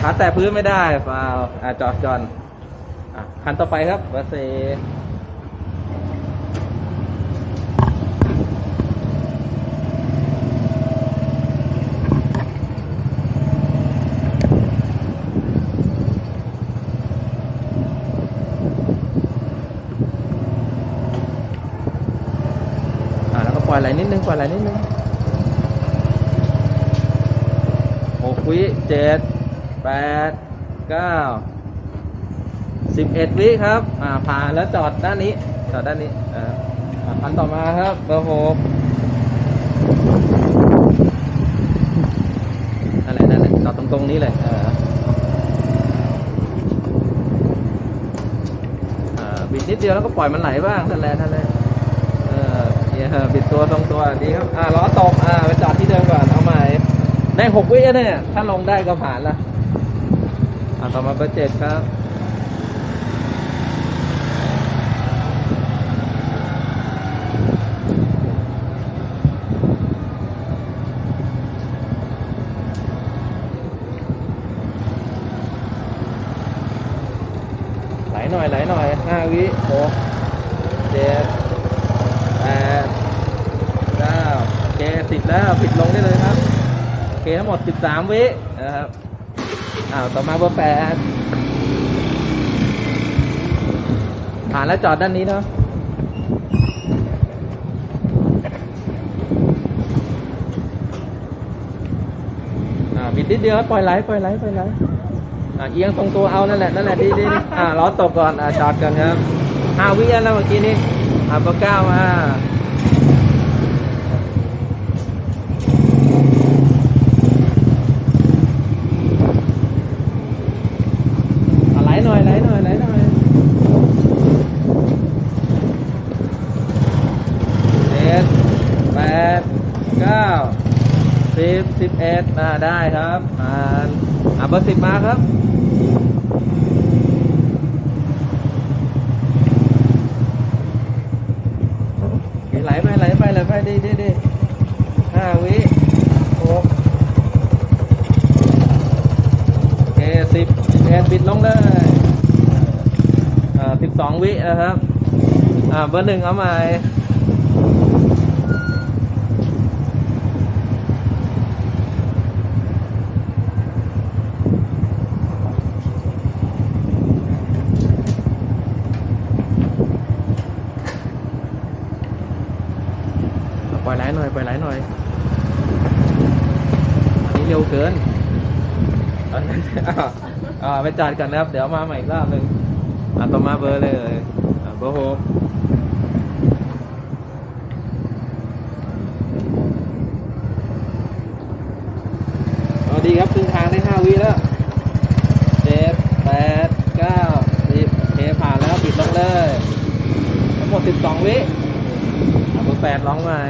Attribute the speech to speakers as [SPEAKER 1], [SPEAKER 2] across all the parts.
[SPEAKER 1] ขาแตะพื้นไม่ได้ฟาวอะจอดจอนอะคันต่อไปครับเบอร์สี่แล้วก็ปล่อยไหลนิดนึงปล่อยไหลนิดนึงหกวิเจ็ด แปดเก้าสิบเอ็ดวิครับ อ่า ผ่านแล้วจอดด้านนี้ จอดด้านนี้ อ่าคันต่อมาครับเบอร์หกนั่นแหละนั่นแหละจอดตรงตรงๆนี้เลยเอออ่าบิดนิดเดียวแล้วก็ปล่อยมันไหลบ้างนั่นแหละนั่นแหละเออเนี่ยบิดตัวตรงตัวดีครับ อ่าล้อตก อ่า ไปจอดที่เดิมก่อน เอาใหม่ได้หกวิแล้วเนี่ย ถ้าลงได้ก็ผ่านละ อ่าต่อมาเบอร์เจ็ดครับไหลหน่อยไหลหน่อยห้าวิหกเจ็ดแปดเก้าโอเคสิบแล้วผิดลงได้เลยครับ โอเคทั้งหมดสิบสามวินะครับ อ้าวต่อมาเบอร์แปดผ่านแล้วจอดด้านนี้เนาะอ่าบิดนิดเดียวปล่อยไหลปล่อยไหลปล่อยไหลอะเอียงตรงตัวเอานั่นแหละนั่นแหละดีดีอ่าล้อตกก่อนอ่าจอดกันครับห้าวิแล้วเมื่อกี้นี้อ่าเบอร์เก้ามาอะไหลหน่อยไหลหน่อยไหลหน่อยเจ็ดแปด เก้าสิบสิบเอ็ดอ่าได้ครับอ่านอ่าเบอร์สิบมาครับไหลไปไหลไปไหลไปดีดีดีห้าวิหกโอเคสิบสิบเอ็ดบิดลงเลยอ่าสิบสองวินะครับอ่าเบอร์หนึ่งเอาใหม่ อะปล่อยไหลหน่อยปล่อยไหลหน่อยอันนี้เร็วเกินอ่าอ่าไปจอดกันนะครับ เดี๋ยวมาใหม่อีกรอบหนึ่งอะต่อมาเบอร์เลยเบอร์หกเอาดีครับครึ่งทางได้ห้าวิแล้วเจ็ดแปดเก้าสิบเคผ่านแล้วปิดลงเลย ทั้งหมดสิบสองวิ อะเบอร์แปดร้องใหม่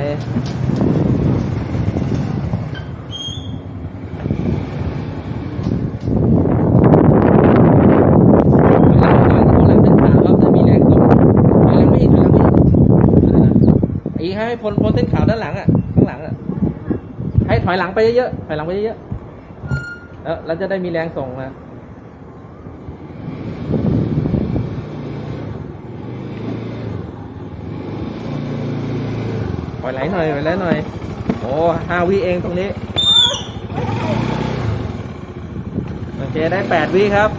[SPEAKER 1] ถอยหลังถอยหลังถอยหลังเส้นขาวครับจะมีแรงส่งถอยหลังไม่อีกถอยหลังไม่อีกอ่าอีกให้พ้นพ้นเส้นขาวด้านหลังอะข้างหลังอะให้ถอยหลังไปเยอะๆถอยหลังไปเยอะๆแล้วเราจะได้มีแรงส่งมาปล่อย ไหลหน่อยปล่อยไหลหน่อย โอ้ห้าวิเองตรงนี้ โอเคได้แปดวิครับ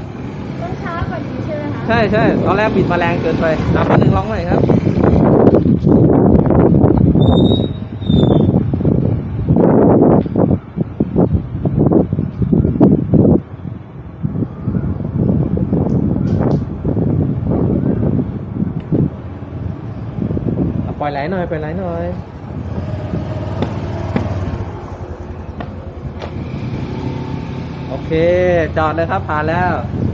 [SPEAKER 2] ต้องช้ากว่านี้ใช่ไหมคะ
[SPEAKER 1] ใช่ใช่ตอนแรกบิดมาแรงเกินไปนับหนึ่งร้องหน่อยครับ ล่อยไหลหน่อยปล่อยไหลหน่อยโอเค จอดเลยครับผ่านแล้ว